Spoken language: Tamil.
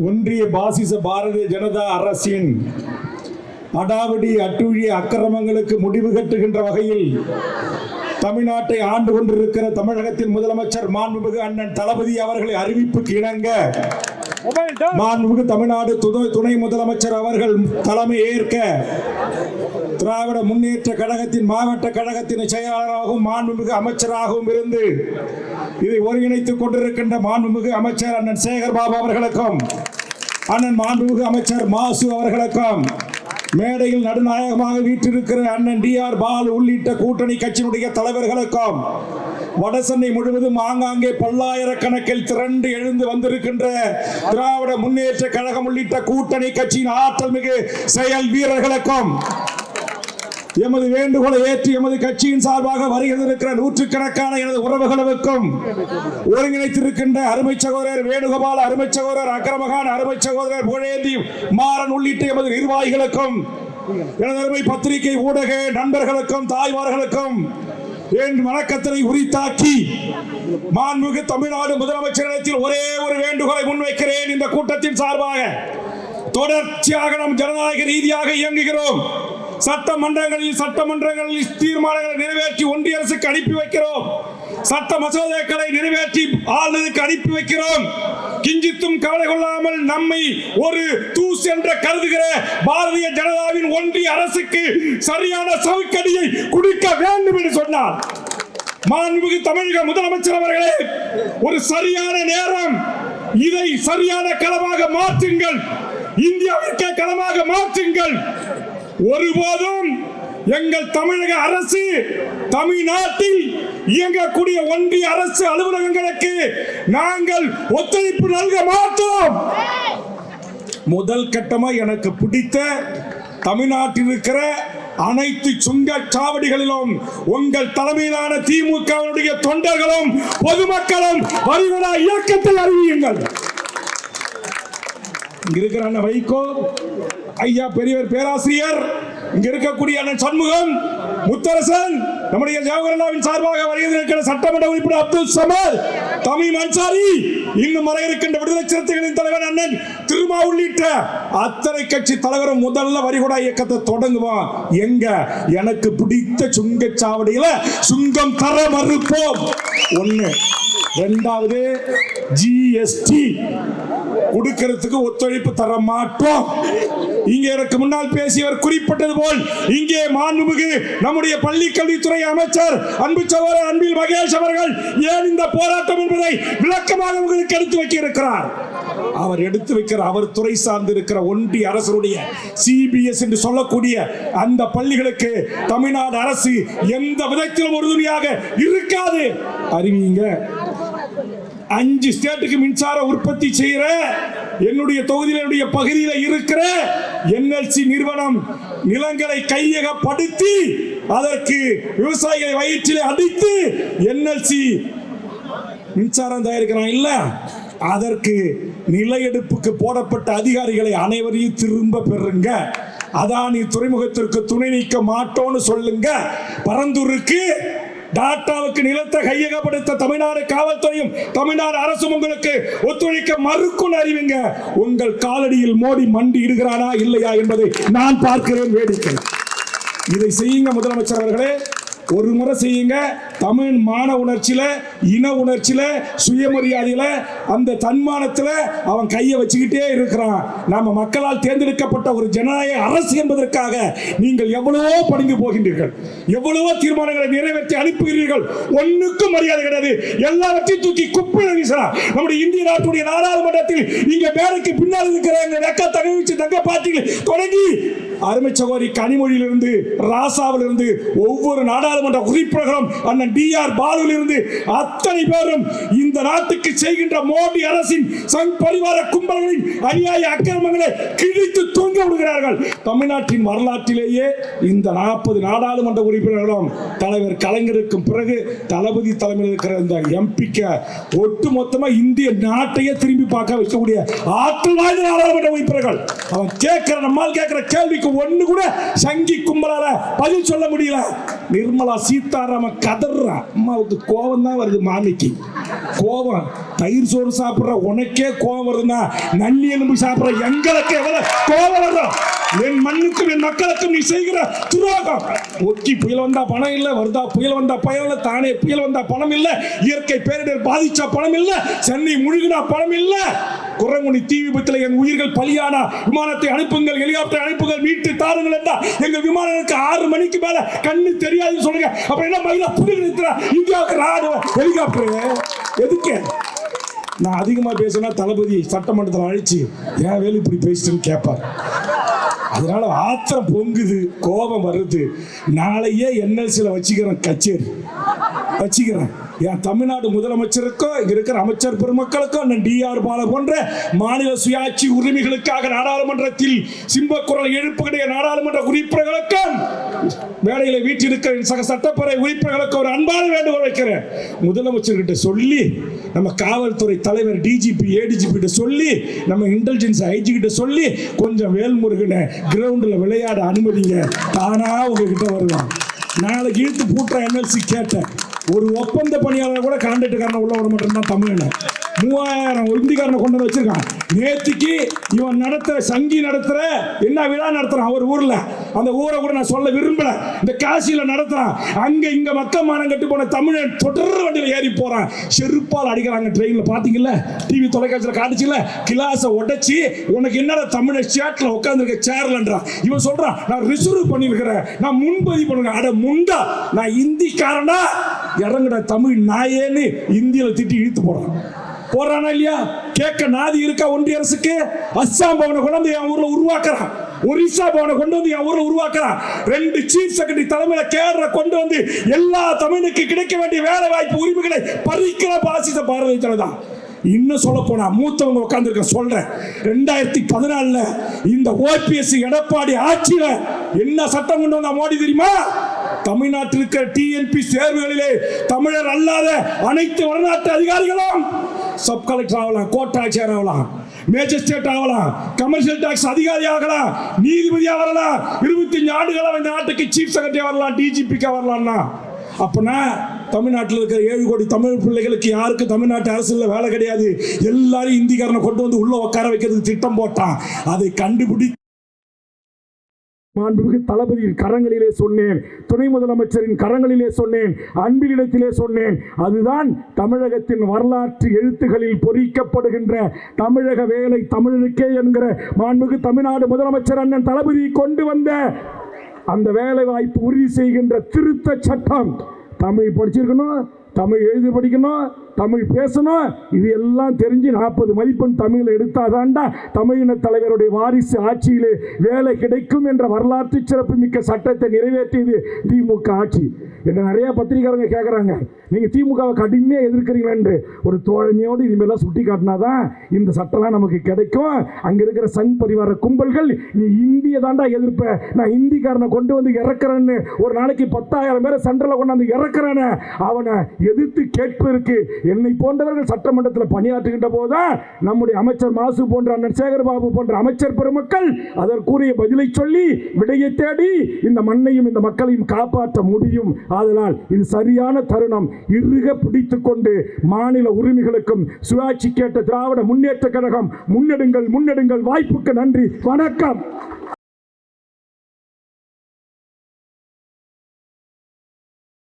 ஒன்றிய பாசிச பாரதிய ஜனதா அரசின் அடாவடி அட்டுழிய அக்கிரமங்களுக்கு முடிவு கட்டுகின்ற வகையில் தமிழ்நாட்டை ஆண்டு கொண்டிருக்கிற தமிழகத்தின் முதலமைச்சர் மாண்புமிகு அண்ணன் தளபதி அவர்களை அறிவிப்புக்கு இணங்க மாண்புமிகு தமிழ்நாடு துணை முதலமைச்சர் அவர்கள் தலைமை ஏற்க திராவிட முன்னேற்ற கழகத்தின் மாவட்ட கழகத்தின் செயலாளராகவும் மாண்புமிகு அமைச்சராகவும் இருந்து இதை ஒருங்கிணைத்துக் கொண்டிருக்கின்ற மாண்புமிகு அமைச்சர் அண்ணன் சேகர் பாபு அவர்களுக்கும் அண்ணன் மாண்புமிகு அமைச்சர் மாசு அவர்களுக்கும் மேடையில் நடுநாயகமாக வீற்றிருக்கிற அண்ணன் டி ஆர் பால் உள்ளிட்ட கூட்டணி கட்சியினுடைய தலைவர்களுக்கும் வடசென்னை முழுவதும் ஆங்காங்கே பல்லாயிரக்கணக்கில் திரண்டு எழுந்து வந்திருக்கின்ற திராவிட முன்னேற்ற கழகம் உள்ளிட்ட கூட்டணி கட்சியின் ஆற்றல் மிகு செயல் வீரர்களுக்கும் எமது வேண்டுகோளை ஏற்று எமது கட்சியின் சார்பாக வருகிறதிருக்கிற நூற்றுக்கணக்கான எனது உறவுகளுக்கும் ஒருங்கிணைத்திருக்கின்ற அருமை சகோதரர் வேணுகோபால் அருமை சகோதரர் அக்ரமகான் அருமை சகோதரர் புகழேந்தி மாறன் உள்ளிட்ட எமது நிர்வாகிகளுக்கும் எனது அருமை பத்திரிகை ஊடக நண்பர்களுக்கும் தாய்மார்களுக்கும் என் வணக்கத்தினை உரித்தாக்கி மாண்புமிகு தமிழ்நாடு முதலமைச்சரிடத்தில் ஒரே ஒரு வேண்டுகோளை முன்வைக்கிறேன். இந்த கூட்டத்தின் சார்பாக தொடர்ச்சியாக நாம் ஜனநாயக ரீதியாக இயங்குகிறோம். சட்டமன்றங்களில் சட்டமன்றங்களில் தீர்மானங்களை நிறைவேற்றி ஒன்றிய அரசுக்கு அனுப்பி வைக்கிறோம். சட்ட மசோதாக்களை நிறைவேற்றி ஆளுநருக்கு அனுப்பி வைக்கிறோம். கிஞ்சித்தும் கவலை கொள்ளாமல் நம்மை ஒரு தூஸ் என்ற கருதுகிற பாரதிய ஜனதாவின் ஒன்றிய அரசுக்கு சரியான சவுக்கடியை கொடுக்க வேண்டும் என்று சொன்னார். மாண்புமிகு தமிழக முதலமைச்சர் அவர்களே ஒரு சரியான நேரம். இதை சரியான களமாக மாற்றுங்கள். இந்தியாவிற்கு களமாக மாற்றுங்கள். ஒருபோதும் எங்கள் தமிழக அரசு தமிழ்நாட்டில் இயங்கக்கூடிய ஒன்றிய அரசு அலுவலகங்களுக்கு நாங்கள் ஒத்துழைப்பு நல்க மாட்டோம். முதல் கட்டமா எனக்கு பிடித்த தமிழ்நாட்டில் இருக்கிற அனைத்து சுங்க சாவடிகளிலும் உங்கள் தலைமையிலான திமுகவுடைய தொண்டர்களும் பொதுமக்களும் வருகிற இயக்கத்தில் அறிவியுங்கள். இங்க இருக்கிற அண்ணன் வைகோ ஐயா பெரியவர் பேராசிரியர் இங்க இருக்கக்கூடிய அண்ணன் சண்முகம் முத்தரசன் நம்முடைய ஜவஹர்லாவின் சார்பாக வருகின்ற சட்டமன்ற உறுப்பினர் அப்துல் சமர் தமிழ் அன்சாரி இன்னும் வர இருக்கின்ற விடுதலை சிறுத்தைகளின் தலைவர் அண்ணன் திருமா உள்ளிட்ட அத்தனை கட்சி தலைவரும் முதல்ல வரிகுடா இயக்கத்தை தொடங்குவான். எங்க? எனக்கு பிடித்த சுங்கச்சாவடியில சுங்கம் தர மறுப்போம். ஒண்ணு. ரெண்டாவது ஜிஎஸ்டி கொடுக்கிறதுக்கு ஒத்துழைப்பு தர மாட்டோம். இங்கே எனக்கு முன்னால் பேசியவர் குறிப்பிட்டது போல் இங்கே மாண்புமிகு நம்முடைய பள்ளி கல்வித்துறை அமைச்சர் அன்பு சகோதரர் அன்பில் மகேஷ் அவர்கள் ஏன் இந்த போராட்டம் என்பதை விளக்கமாக உங்களுக்கு எடுத்து வைக்க இருக்கிறார் அவர் எடுத்து வைக்கிற அவர் துறை சார்ந்து இருக்கிற ஒன்றிய அரசருடைய சிபிஎஸ் என்று சொல்லக்கூடிய அந்த பள்ளிகளுக்கு தமிழ்நாடு அரசு எந்த விதத்திலும் உறுதுணையாக இருக்காது. அறிவிங்க அஞ்சு ஸ்டேட்டுக்கு மின்சார உற்பத்தி செய்கிற என்னுடைய தொகுதியில் என்னுடைய பகுதியில் இருக்கிற என்எல்சி நிறுவனம் நிலங்களை கையகப்படுத்தி அதற்கு விவசாயிகளை வயிற்றிலே அடித்து என்எல்சி மின்சாரம் தயாரிக்கிறான். இல்ல அதற்கு நிலையெடுப்புக்கு போடப்பட்ட அதிகாரிகளை அனைவரையும் திரும்ப பெறுங்க. அதானி துறைமுகத்திற்கு துணை நீக்க மாட்டோம்னு சொல்லுங்க. பரந்தூருக்கு டாட்டாவுக்கு நிலத்தை கையகப்படுத்த தமிழ்நாடு காவல்துறையும் தமிழ்நாடு அரசும் உங்களுக்கு ஒத்துழைக்க மறுக்கும் அறிவிங்க. உங்கள் காலடியில் மோடி மண்டி இடுகிறானா இல்லையா என்பதை நான் பார்க்கிறேன் வேடிக்கை. இதை செய்யுங்க முதலமைச்சர் அவர்களே. ஒரு முறை செய்யுங்க. தமிழ் மான உணர்ச்சியில் இன உணர்ச்சியில் சுயமரியாதையில் அந்த தன்மானத்தில் அவன் கையை வச்சுக்கிட்டே இருக்கிறான். நம்ம மக்களால் தேர்ந்தெடுக்கப்பட்ட ஒரு ஜனநாயக அரசு என்பதற்காக நீங்கள் எவ்வளவோ பணிந்து போகின்றீர்கள். எவ்வளவோ தீர்மானங்களை நிறைவேற்றி அனுப்புகிறீர்கள். ஒன்றுக்கும் மரியாதை கிடையாது. எல்லாவற்றையும் தூக்கி குப்பையில் வீசலாம். நம்முடைய இந்திய நாட்டுடைய நாடாளுமன்றத்தில் இங்கே மேடைக்கு பின்னால் இருக்கிற எங்க தங்க பார்ட்டிகள் தொடங்கி அருமை சகோதரி கனிமொழியிலிருந்து ராசாவிலிருந்து ஒவ்வொரு நாடாளுமன்ற உறுப்பினர்களும் அண்ணன் டி ஆர் பாலுவிலிருந்து அத்தனை பேரும் இந்த நாட்டுக்கு செய்கின்ற மோடி அரசின் சங் பரிவார கும்பல்களின் அநியாய அக்கிரமங்களை கிழித்து தூங்க விடுகிறார்கள். தமிழ்நாட்டின் வரலாற்றிலேயே இந்த நாற்பது நாடாளுமன்ற உறுப்பினர்களும் தலைவர் கலைஞருக்கும் பிறகு தளபதி தலைமையில் இருக்கிற இந்த எம்பிக்க ஒட்டு மொத்தமாக இந்திய நாட்டையே திரும்பி பார்க்க வைக்கக்கூடிய ஆற்றல் வாய்ந்த நாடாளுமன்ற உறுப்பினர்கள். அவன் கேட்கிற நம்மால் கேட்கிற கேள்விக்கு ஒண்ணு கூட சங்கி கும்பலால பதில் சொல்ல முடியல. நிர்மலா சீதாராம கதறா. அம்மாவுக்கு கோபம் தான் வருது மாமிக்கு. கோபம். தயிர் சோறு சாப்பிடுற உனக்கே கோபம் வருதுன்னா நல்லி எலும்பு சாப்பிடுற எங்களுக்கு எவ்வளவு கோபம் வரும்? என் மண்ணுக்கும் என் மக்களுக்கும் நீ செய்கிற துரோகம். ஒக்கி புயல் வந்தா பணம் இல்லை வருதா புயல் வந்தா பயம் இல்லை தானே புயல் வந்தா பணம் இல்லை இயற்கை பேரிடர் பாதிச்சா பணம் இல்லை சென்னை முழுகினா பணம் இல்லை. குரங்குடி தீ விபத்தில் என் உயிர்கள் பலியானா விமானத்தை அனுப்புங்கள் ஹெலிகாப்டர் அனுப்புங்கள் மீட்டு தாருங்கள் என்றா எங்க விமானத்துக்கு ஆறு மணிக்கு மேல கண்ணு தெரியாதுன்னு சொல்லுங்க. அப்புறம் என்ன மயிலா புடி நிறுத்துறா இந்தியாவுக்கு ராணுவ ஹெலிகாப்டர்? எதுக்கு? நான் அதிகமாக பேசினா தளபதி சட்டமன்றத்தில் அழைச்சி ஏன் வேலை இப்படி பேசிட்டுன்னு கேட்பார் அதனால ஆத்திரம் பொங்குது கோபம் வருது. நாளையே என்எல்சியில் வச்சுக்கிறேன் கச்சேரி. வச்சுக்கிறேன். என் தமிழ்நாடு முதலமைச்சருக்கோ இங்க இருக்கிற அமைச்சர் பெருமக்களுக்கோ அண்ணன் டிஆர் பால போன்ற மாநில சுயாட்சி உரிமைகளுக்காக நாடாளுமன்றத்தில் சிம்பக்குரல் எழுப்புகிற நாடாளுமன்ற உறுப்பினர்களுக்கும் வேலையில் வீட்டிருக்கிற இருக்கிற சக சட்டப்பேரவை உறுப்பினர்களுக்கு ஒரு அன்பான வேண்டுகோள் வைக்கிறேன். முதலமைச்சர்கிட்ட சொல்லி நம்ம காவல்துறை தலைவர் டிஜிபி ஏடிஜிபி கிட்ட சொல்லி நம்ம இன்டெலிஜென்ஸ் ஐஜி கிட்ட சொல்லி கொஞ்சம் வேல்முருகனை கிரவுண்டில் விளையாட அனுமதிங்க. தானாக உங்ககிட்ட வருவான். நாளைக்கு இழுத்து பூட்டுற எம்எல்சி கேட்டேன். ஒரு ஒப்பந்த பணியாளர் கூட கான்ட்ராக்டுக்காரனை உள்ள விட மட்டும்தான் தமிழ்ல. மூவாயிரம் இந்திக்காரனை கொண்டு வந்து வச்சிருக்கான். நேத்திக்கு இவன் நடத்துற சங்கி நடத்துற என்ன விழா நடத்துறான் அவர் ஊர்ல. அந்த ஊரை கூட நான் சொல்ல விரும்பல. இந்த காசியில நடத்துறான். அங்க இங்க மக்கள் மானம் கட்டு போன தமிழன் தொடர் வண்டியில் ஏறி போறான். செருப்பால் அடிக்கிறாங்க ட்ரெயின்ல பாத்தீங்கல்ல? டிவி தொலைக்காட்சியில் காட்டுச்சுல? கிளாஸை உடைச்சி உனக்கு என்னடா தமிழ சேட்ல உட்காந்துருக்க சேர்லன்றான் இவன் சொல்றான் நான் ரிசர்வ் பண்ணிருக்கிறேன் நான் முன்பதிவு பண்ணுங்க அட முண்டா நான் இந்திக்காரனா? இறங்குட தமிழ் நாயேன்னு இந்தியில திட்டி இழுத்து போறான். போறானா இல்லையா? கேட்க நாதி இருக்கா ஒன்றிய அரசுக்கு? அஸ்ஸாம் பவனை கொண்டு வந்து என் ஊர்ல உருவாக்குறான். ஒரிசா பவனை கொண்டு வந்து என் ஊர்ல உருவாக்குறான். ரெண்டு சீஃப் செக்ரட்டரி தலைமையில கேரள கொண்டு வந்து எல்லா தமிழுக்கு கிடைக்க வேண்டிய வேலை வாய்ப்பு உரிமைகளை பறிக்கிற பாசித பாரதிய ஜனதா. இன்னும் சொல்ல போனா மூத்தவங்க உட்காந்துருக்க சொல்றேன். ரெண்டாயிரத்தி பதினாலுல இந்த ஓபிஎஸ் எடப்பாடி ஆட்சியில என்ன சட்டம் கொண்டு வந்தா மோடி தெரியுமா? தமிழ்நாட்டில் இருக்கிற டிஎன்பி தேர்வுகளிலே தமிழர் அல்லாத அனைத்து வடநாட்டு அதிகாரிகளும் சப் கலெக்டர் ஆகலாம் கோர்ட் ஆட்சியர் ஆகலாம் மேஜிஸ்ட்ரேட் ஆகலாம் கமர்ஷியல் டாக்ஸ் அதிகாரி ஆகலாம் நீதிபதியாக வரலாம் இருபத்தி அஞ்சு ஆண்டுகளாக இந்த நாட்டுக்கு சீஃப் செக்ரட்டரி வரலாம் டிஜிபிக்கு வரலாம்னா. அப்பனா தமிழ்நாட்டில் இருக்கிற ஏழு கோடி தமிழ் பிள்ளைகளுக்கு யாருக்கு தமிழ்நாட்டு அரசில் வேலை கிடையாது. எல்லாரும் இந்திக்காரனை கொண்டு வந்து உள்ளே உட்கார வைக்கிறதுக்கு திட்டம் போட்டான். அதை கண்டுபிடி மாண்புமிகு தளபதியின் கரங்களிலே சொன்னேன். துணை முதலமைச்சரின் கரங்களிலே சொன்னேன். அன்பினிடத்திலே சொன்னேன். அதுதான் தமிழகத்தின் வரலாற்று எழுத்துகளில் பொறிக்கப்படுகின்ற தமிழக வேலை தமிழருக்கே என்கிற மாண்புமிகு தமிழ்நாடு முதலமைச்சர் அண்ணன் தளபதி கொண்டு வந்த அந்த வேலை வாய்ப்பு உறுதி செய்கின்ற திருத்த சட்டம். தமிழ் படிச்சிருக்கணும்? தமிழ் எழுதி படிக்கணும் தமிழ் பேசணும். இது எல்லாம் தெரிஞ்சு நாற்பது மதிப்பெண் தமிழில் எடுத்தாதாண்டா தமிழின தலைவருடைய வாரிசு ஆட்சியிலே வேலை கிடைக்கும் என்ற வரலாற்று சிறப்புமிக்க சட்டத்தை நிறைவேற்றியது திமுக ஆட்சி. என்று நிறைய பத்திரிகாரங்க கேட்குறாங்க நீங்கள் திமுகவை கடுமையாக எதிர்க்கிறீங்களா என்று ஒரு தோழமையோடு இனிமேலாம் சுட்டி காட்டினாதான் இந்த சட்டம்லாம் நமக்கு கிடைக்கும். அங்கே இருக்கிற சங் பரிவார கும்பல்கள் நீ இந்திய தாண்டா எதிர்ப்ப. நான் இந்திக்காரனை கொண்டு வந்து இறக்குறேன்னு ஒரு நாளைக்கு பத்தாயிரம் பேரை சென்ட்ரலில் கொண்டாந்து இறக்குறேன்னு அவனை எதிர்த்து கேட்பதற்கு என்னை போன்றவர்கள் சட்டமன்றத்தில் பணியாற்றுகின்ற போதுதான் நம்முடைய அமைச்சர் மாசு போன்ற அண்ணன் சேகர்பாபு போன்ற அமைச்சர் பெருமக்கள் அதற்குரிய பதிலை சொல்லி விடையை தேடி இந்த மண்ணையும் இந்த மக்களையும் காப்பாற்ற முடியும். ஆதலால் இது சரியான தருணம். இறுக பிடித்து கொண்டு மாநில உரிமைகளுக்கும் சுயாட்சி கேட்ட திராவிட முன்னேற்ற கழகம் முன்னெடுங்கள் முன்னெடுங்கள். வாய்ப்புக்கு நன்றி. வணக்கம்.